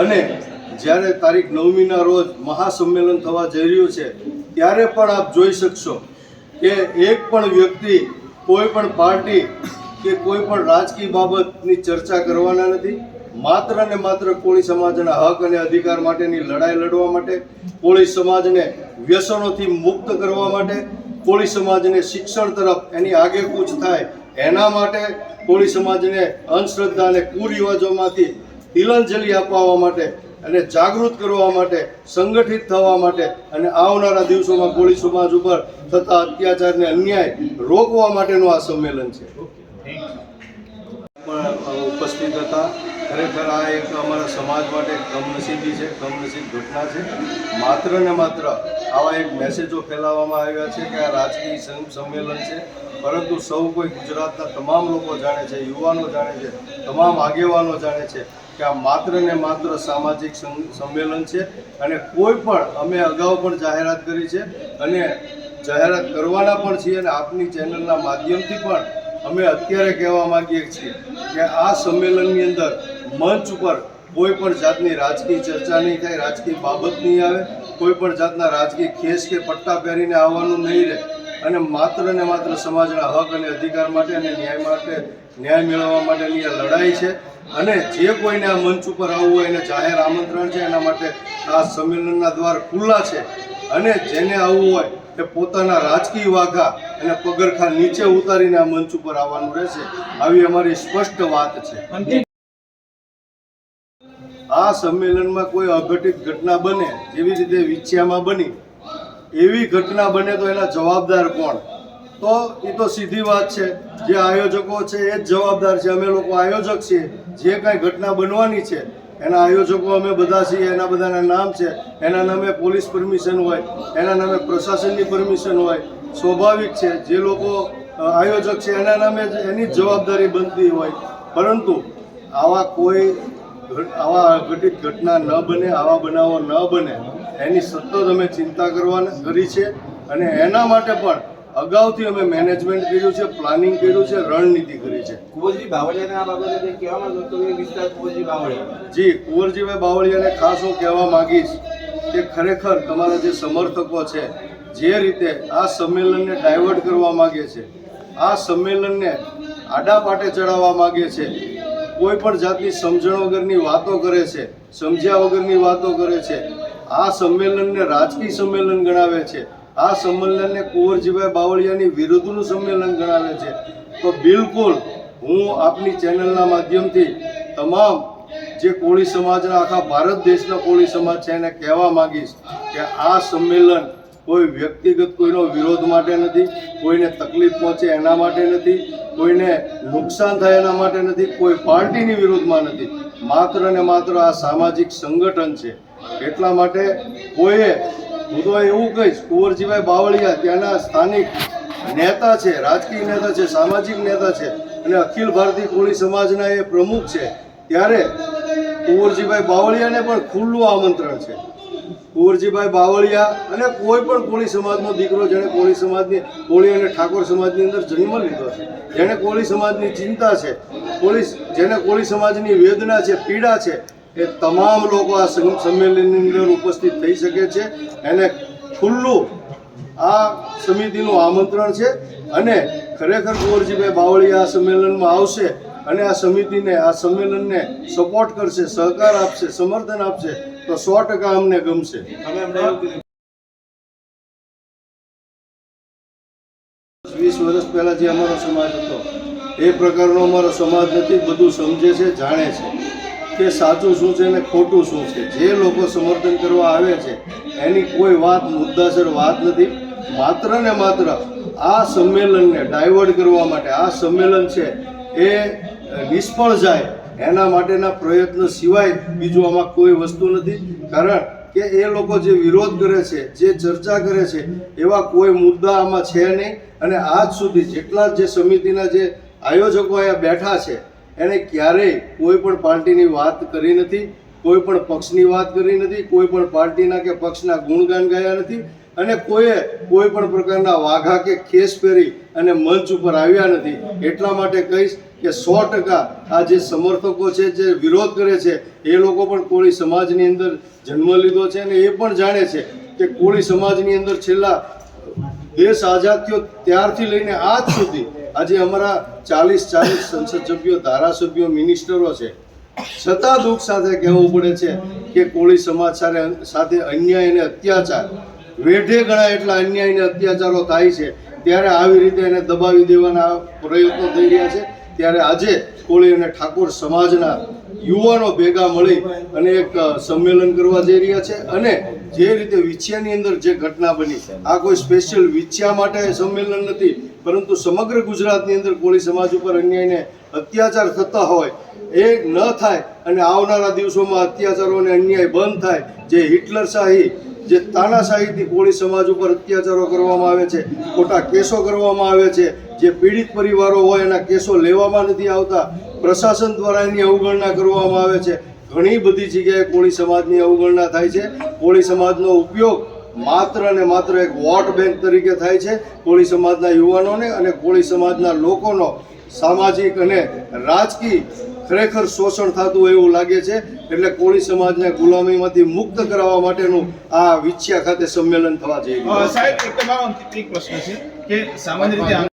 અને જ્યારે તારીખ નવમીના રોજ મહાસંમેલન થવા જઈ રહ્યું છે, ત્યારે પણ આપ જોઈ શકશો કે એક પણ વ્યક્તિ, કોઈ પણ પાર્ટી કે કોઈ પણ રાજકીય બાબતની ચર્ચા કરવાના નથી. માત્ર ને માત્ર કોળી સમાજના હક અને અધિકાર માટેની લડાઈ લડવા માટે, કોળી સમાજને વ્યસનોથી મુક્ત કરવા માટે, કોળી સમાજને શિક્ષણ તરફ એની આગેકૂચ થાય એના માટે કોળી સમાજને અંધશ્રદ્ધા અને કુરિવાજોમાંથી તિલાંજલિ અપાવવા માટે અને જાગૃત કરવા માટે, સંગઠિત થવા માટે અને આવનારા દિવસોમાં કોળી સમાજ ઉપર થતા અત્યાચારને અન્યાય રોકવા માટેનું આ સંમેલન છે. ઉપસ્થિત હતા. ખરેખર આ એક અમારા સમાજ માટે કમનસીબી છે કમનસીબ ઘટના છે. માત્ર ને માત્ર આવા એક મેસેજો ફેલાવવામાં આવ્યા છે કે આ રાજકીય સંમેલન છે. પરંતુ સૌ કોઈ ગુજરાતના તમામ લોકો જાણે છે, યુવાનો જાણે છે, તમામ આગેવાનો જાણે છે કે આ માત્ર ને માત્ર સામાજિક સંમેલન છે અને કોઈ પણ અમે અગાઉ પણ જાહેરાત કરી છે અને જાહેરાત કરવાના પણ છીએ અને આપની ચેનલના માધ્યમથી પણ અમે અત્યારે કહેવા માંગીએ છીએ કે આ સંમેલનની અંદર મંચ ઉપર કોઈ પણ જાતની રાજકીય ચર્ચા નહીં થાય, રાજકીય બાબત નહીં આવે, કોઈ પણ જાતના રાજકીય ખેસ કે પટ્ટા પહેરીને આવવાનું નહીં રહે. અને માત્ર ને માત્ર સમાજના હક અને અધિકાર માટે અને ન્યાય માટે, ન્યાય મેળવવા માટેની આ લડાઈ છે. અને જે કોઈને આ મંચ ઉપર આવવું હોય એને જાહેર આમંત્રણ છે, એના માટે આ સંમેલનના દ્વાર ખુલ્લા છે. અને જેને આવવું હોય તે પોતાના રાજકીય વાઘા અને પગરખા નીચે ઉતારીને આ મંચ ઉપર આવવાનું રહેશે. આવી અમારી સ્પષ્ટ વાત છે. આ સંમેલનમાં કોઈ અઘટિત ઘટના બને જેવી રીતે વિછિયામાં બની એવી ઘટના બને તો એના જવાબદાર કોણ? તો એ તો સીધી વાત છે. જે આયોજકો છે એ જ જવાબદાર છે. અમે લોકો આયોજક છીએ. જે કાંઈ ઘટના બનવાની છે, એના આયોજકો અમે બધા છીએ. એના બધાના નામ છે. એના નામે પોલીસ પરમિશન હોય, એના નામે પ્રશાસનની પરમિશન હોય. સ્વાભાવિક છે, જે લોકો આયોજક છે, એના નામે જ એની જ જવાબદારી બનતી હોય. પરંતુ આવા કોઈ આવા અઘટિત ઘટના ન બને, આવા બનાવો ન બને એની સતત અમે ચિંતા કરવાને કરી છે અને એના માટે પણ અગાઉથી અમે મેનેજમેન્ટ કર્યું છે પ્લાનિંગ કર્યું છે રણનીતિ કરી છે. કુંવરજી બાવળિયાને આ બાબતે કહેવા માંગો તો એ વિસ્તાર કુંવરજી બાવળિયા. જી કુંવરજીભાઈ બાવળિયાને ખાસ હું કહેવા માંગીશ કે ખરેખર તમારા જે સમર્થકો છે જે રીતે આ સંમેલનને ડાયવર્ટ કરવા માગે છે આ સંમેલનને આડા પાટે ચડાવવા માગે છે કોઈ પણ જાતની સમજણ વગરની વાતો કરે છે સમજ્યા વગરની વાતો કરે છે આ સંમેલનને રાજકીય સંમેલન ગણાવે છે. આ સંમેલનને કુંવરજીભાઈ બાવળિયાની વિરુદ્ધનું સંમેલન ગણાવે છે. તો બિલકુલ હું આપની ચેનલના માધ્યમથી તમામ જે કોળી સમાજના આખા ભારત દેશના કોળી સમાજ છે એને કહેવા માંગીશ કે આ સંમેલન કોઈ વ્યક્તિગત કોઈનો વિરોધ માટે નથી, કોઈને તકલીફ પહોંચે એના માટે નથી, કોઈને નુકસાન થાય એના માટે નથી, કોઈ પાર્ટીની વિરોધમાં નથી. માત્ર ને માત્ર આ સામાજિક સંગઠન છે. એટલા માટે કોઈએ હું તો એવું કહીશ, કુંવરજીભાઈ બાવળિયા ત્યાંના સ્થાનિક નેતા છે, રાજકીય નેતા છે, સામાજિક નેતા છે અને અખિલ ભારતીય કોળી સમાજના એ પ્રમુખ છે, ત્યારે કુંવરજીભાઈ બાવળિયાને પણ ખુલ્લું આમંત્રણ છે. કુંવરજીભાઈ બાવળિયા અને કોઈ પણ કોળી સમાજનો દીકરો જેણે કોળી સમાજની, કોળી અને ઠાકોર સમાજની અંદર જન્મ લીધો છે, જેણે કોળી સમાજની ચિંતા છે, કોળી જેને કોળી સમાજની વેદના છે, પીડા છે એ તમામ લોકો આ સંમેલનની અંદર ઉપસ્થિત થઈ શકે છે. એને ખુલ્લું આ સમિતિનું આમંત્રણ છે અને ખરેખર કુંવરજીભાઈ બાવળી આ સંમેલનમાં આવશે અને આ સમિતિને આ સંમેલનને સપોર્ટ કરશે સહકાર આપશે સમર્થન આપશે તો સો ટકા અમને ગમશે. વીસ વર્ષ પહેલા જે અમારો સમાજ હતો એ પ્રકારનો અમારો સમાજ નથી બધું સમજે છે જાણે છે. કે સાચું શું છે અને ખોટું શું છે? જે લોકો સમર્થન કરવા આવે છે, એની કોઈ વાત, મુદ્દાસર વાત નથી. માત્ર ને માત્ર આ સંમેલનને ડાયવર્ટ કરવા માટે, આ સંમેલન છે, એ નિષ્ફળ જાય, એના માટેના પ્રયત્ન સિવાય બીજું આમાં કોઈ વસ્તુ નથી. કારણ કે એ લોકો જે વિરોધ કરે છે, જે ચર્ચા કરે છે, એવા કોઈ મુદ્દા આમાં છે નહીં. અને આજ સુધી જેટલા જે સમિતિના જે આયોજકો અહીંયા બેઠા છે એણે ક્યારેય કોઈ પણ પાર્ટીની વાત કરી નથી, કોઈ પણ પક્ષની વાત કરી નથી, કોઈ પણ પાર્ટીના કે પક્ષના ગુણગાન ગાયા નથી અને કોઈએ કોઈ પણ પ્રકારના વાઘા કે ખેસ પહેરી અને મંચ ઉપર આવ્યા નથી. એટલા માટે કહીશ કે સો ટકા આ જે સમર્થકો છે, જે વિરોધ કરે છે, એ લોકો પણ કોળી સમાજની અંદર જન્મ લીધો છે અને એ પણ જાણે છે કે કોળી સમાજની અંદર છેલ્લા દેશ આઝાદ થયો ત્યારથી લઈને આજ સુધી આજે અમારા ચાલીસ ચાલીસ સંસદ સભ્યો ધારાસભ્યો, મિનિસ્ટરો છે. છતાં દુઃખ સાથે કહેવું પડે છે કે કોળી સમાજ સાથે અન્યાય અને અત્યાચાર, વેઢે ગણા એટલા અન્યાય અને અત્યાચારો થાય છે, ત્યારે આવી રીતે એને દબાવી દેવાના પ્રયત્નો થઈ રહ્યા છે. ત્યારે આજે કોળી અને ઠાકોર સમાજના યુવાનો ભેગા મળી અને એક સંમેલન કરવા જઈ રહ્યા છે અને જે રીતે વિછિયાની અંદર જે ઘટના બની, આ કોઈ સ્પેશિયલ વિછિયા માટે સંમેલન નથી, પરંતુ સમગ્ર ગુજરાતની અંદર કોળી સમાજ ઉપર અન્યાયને અત્યાચાર થતા હોય, એ ન થાય અને આવનારા દિવસોમાં અત્યાચારો અને અન્યાય બંધ થાય, જે હિટલર શાહી, જે તાનાશાહીથી કોળી સમાજ ઉપર અત્યાચારો કરવામાં આવે છે, ખોટા કેસો કરવામાં આવે છે, જે પીડિત પરિવારો હોય એના કેસો લેવામાં નથી આવતા, પ્રશાસન દ્વારા એની અવગણના કરવામાં આવે છે ઘણી બધી જગ્યાએ કોળી સમાજની અવગણના થાય છે. કોળી સમાજનો ઉપયોગ માત્ર અને માત્ર એક વોટ બેંક તરીકે થાય છે. કોળી સમાજના યુવાનોને અને કોળી સમાજના લોકોનો સામાજિક અને રાજકીય ખરેખર શોષણ થતું હોય એવું લાગે છે. એટલે કોળી સમાજને ગુલામીમાંથી મુક્ત કરાવવા માટેનું આ વિછ્યા ખાતે સંમેલન થવા જઈ રહ્યું છે. સાહેબ એક તમારો પ્રશ્ન છે કે સામાન્ય રીતે